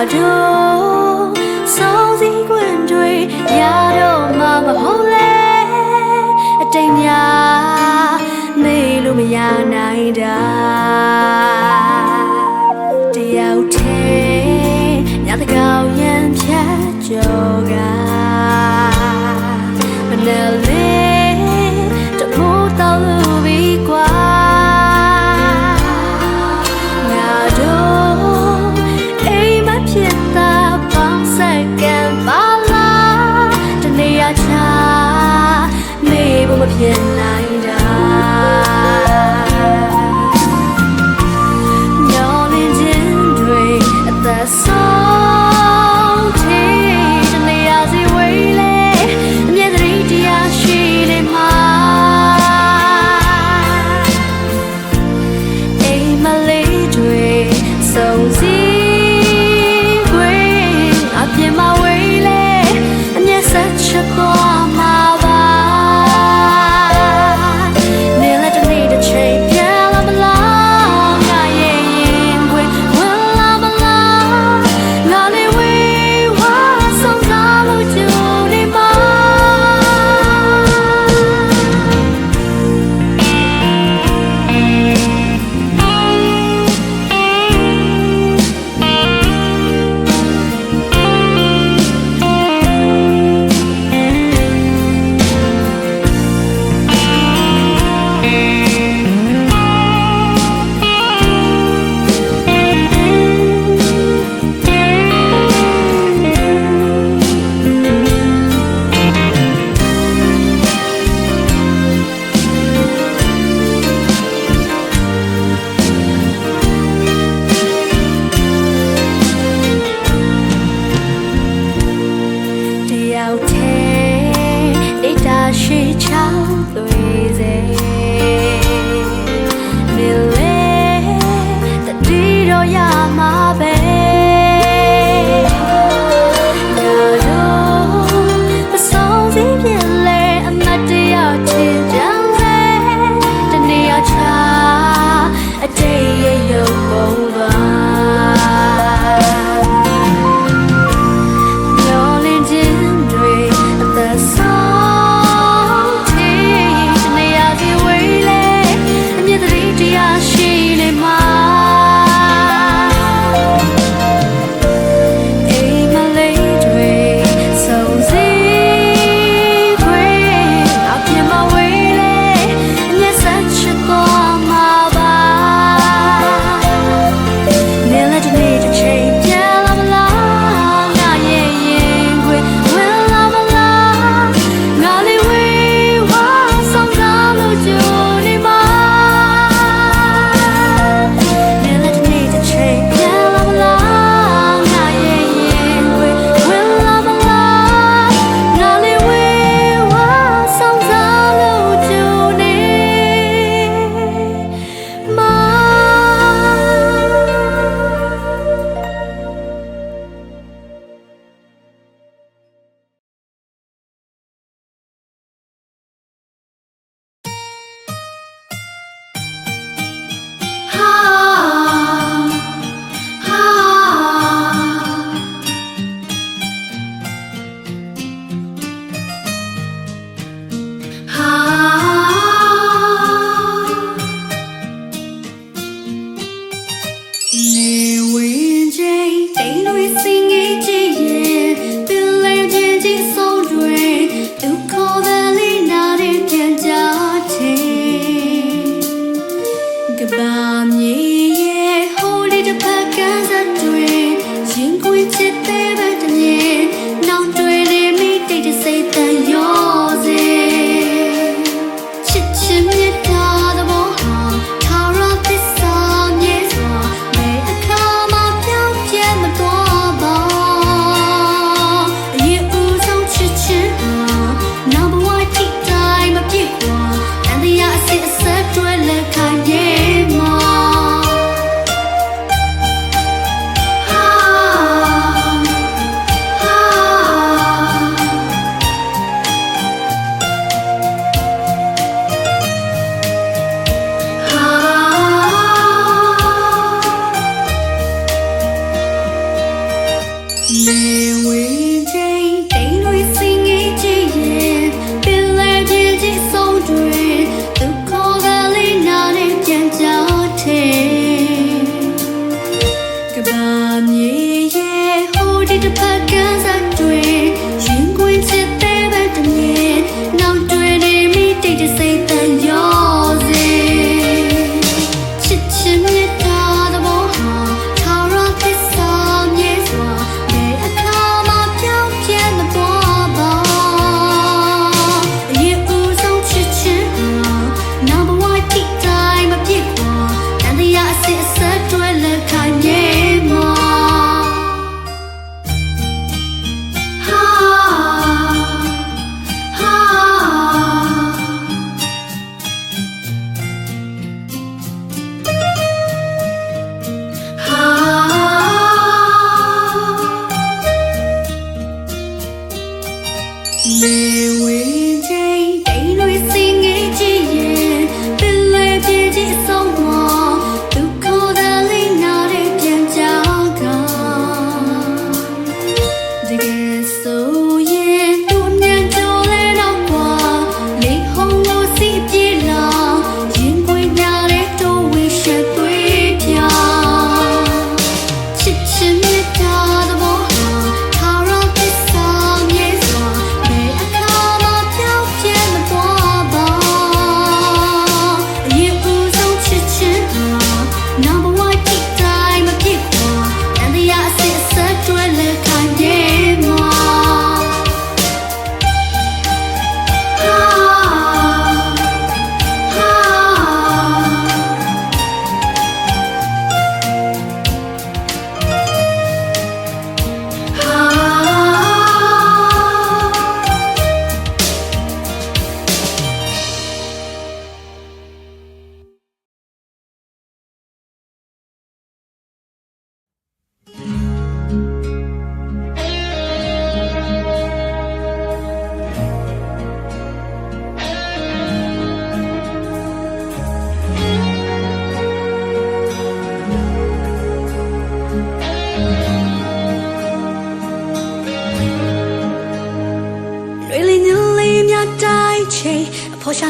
I do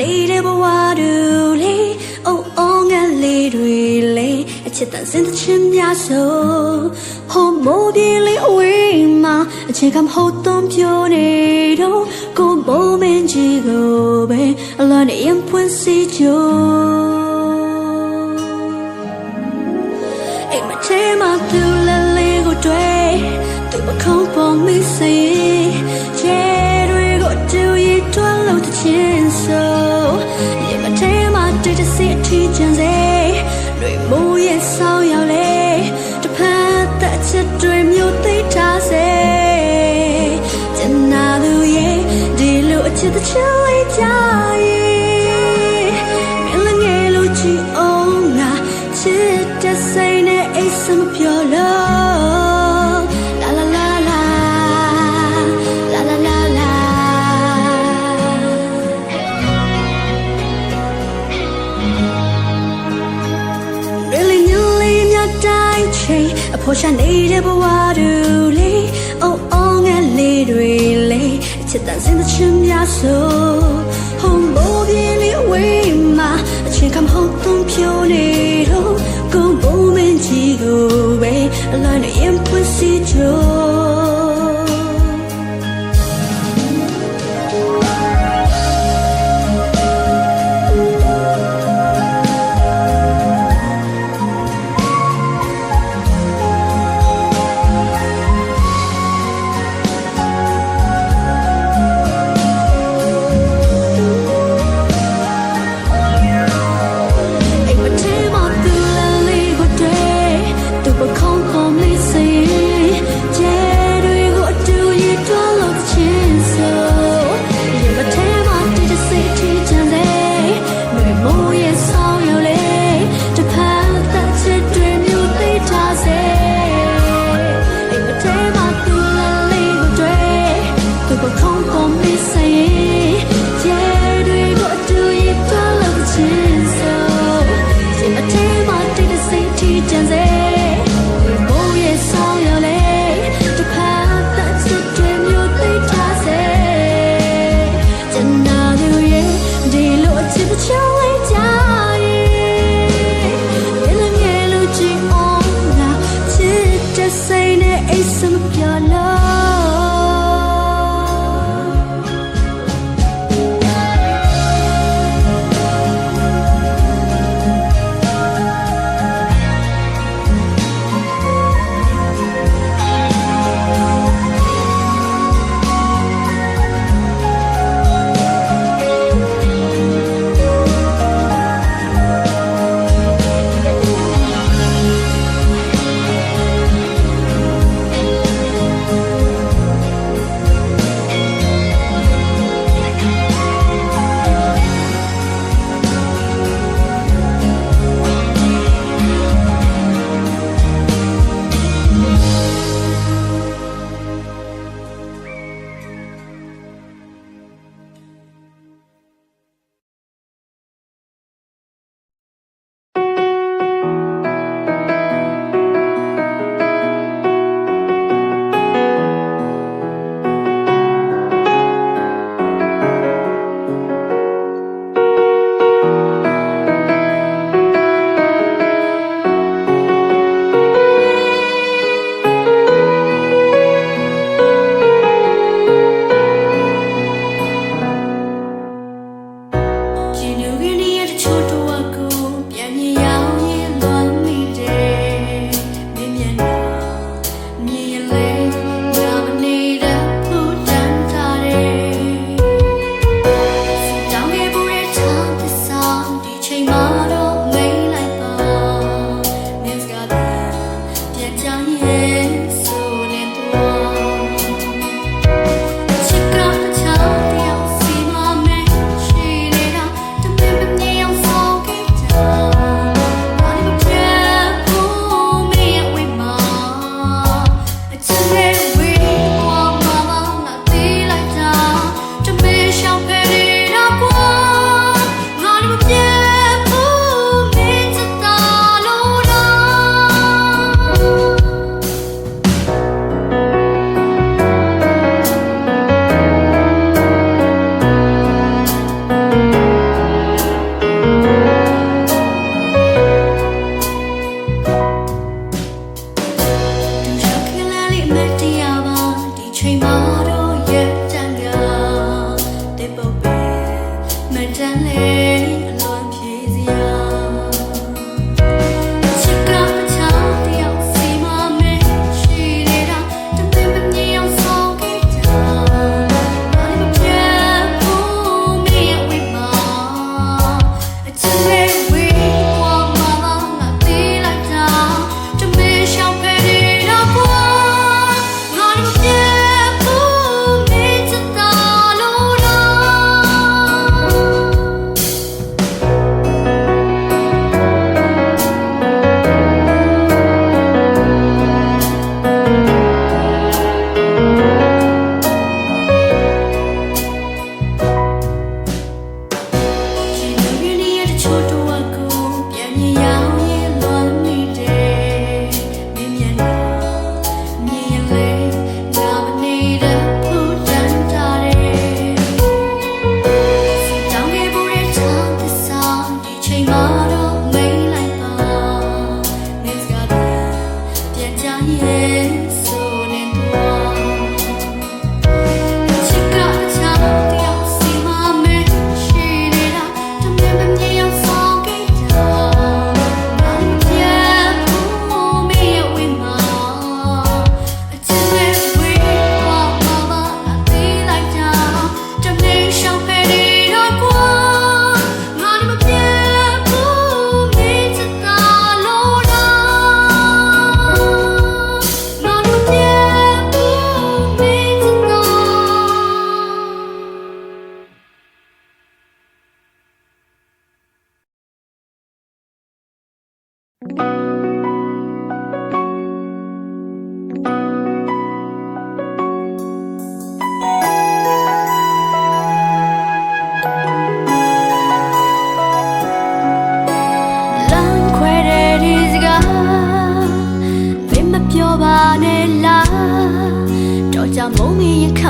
နေတဲ့ဘဝတူလေးအိုးအောငယ်လေးတွေလေးအချစ်တန်စင်တချင်းများဆိုဟောမိုးပြေးလေးအဝေးမှာအချိန်ကမဟုတ်တော့ပြောနေတော့ကိုဘုံမင်းကြီးကိုပဲအလွန်အရင်ဖွင့်စီကြအိမ်မထဲမှာသူလည်းလေးကိုတွေ့သူမကောင်းပေါ်မိစေချဲတွေကိုတူရီတွာ ရှင်ဆိုရင်မထဲမှာတိတ်တဆိတ်အထီးကျန်စေတွေမိုးရဲ့ဆောင်းရောက်လေ ရှာနေတဲ့ဘဝတူလေးအုံအုံငယ်လေးတွေလေးအချစ်တန်စင်တဲ့ချင်းများဆိုဟုံးဘိုးပြင်းလေးဝေးမှာအချင်းကမဟုတ်သွန်ပြိုးနေ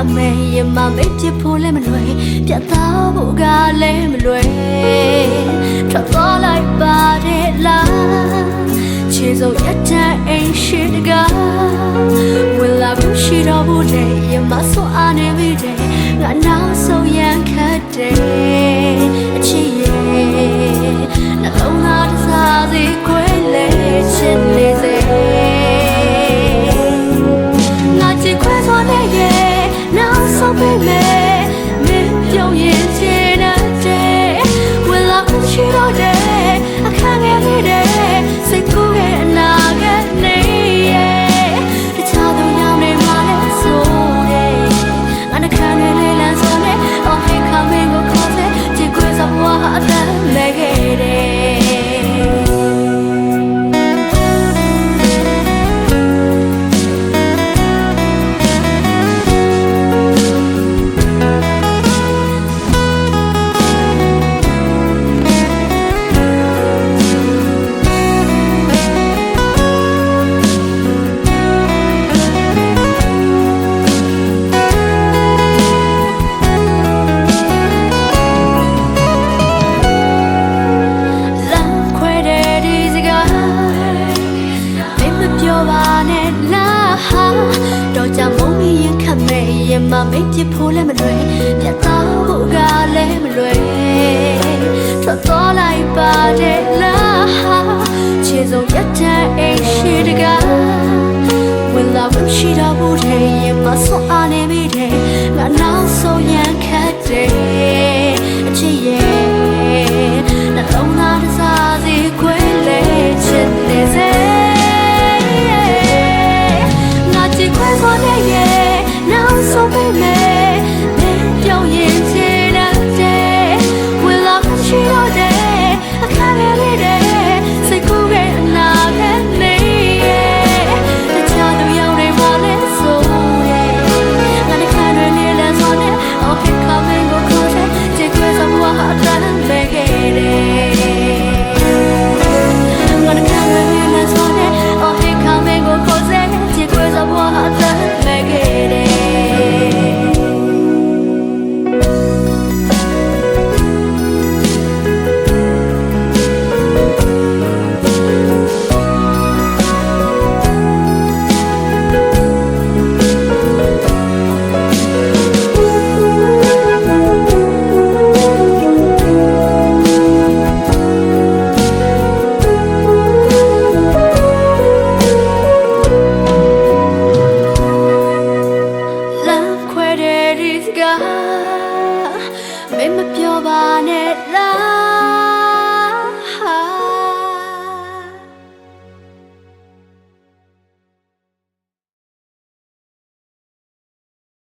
ရင်ခတ်မယ်ရင်မမေ့ပြဖို့လည်းမလွယ်ပြတ်သားဖို့ကလည်းမလွယ်ထွက်သွားလိုက်ပါတယ်လားခြေစုပ်ရတဲ့အိမ်ရှိတကားဝင်လာဘူးရှိတော့ဘူးတဲ့ရင်မဆွအားနေပြီတဲ့ငါနောက်ဆုံးရ မမိတ်ပြဖို့လည်းမလွယ်ပြတ်သားဖို့ကလည်းမလွယ်ထွက်သွားလိုက်ပါတဲ့လားဟာခြေစုံရတဲ့အိမ်ရှိတကားဝင်လာဝင်ရှိတော့ဘူးတဲ့ရင်မဆွအားနေပြီတဲ့ငါနောက်ဆုံးရန်ခတ်တယ်အချစ်ရဲ့နှလုံးသားတစ်စားစီခွဲလေချစ်နေစေငါကြည့်ခွဲစွာနဲ့ရဲ့ နောက်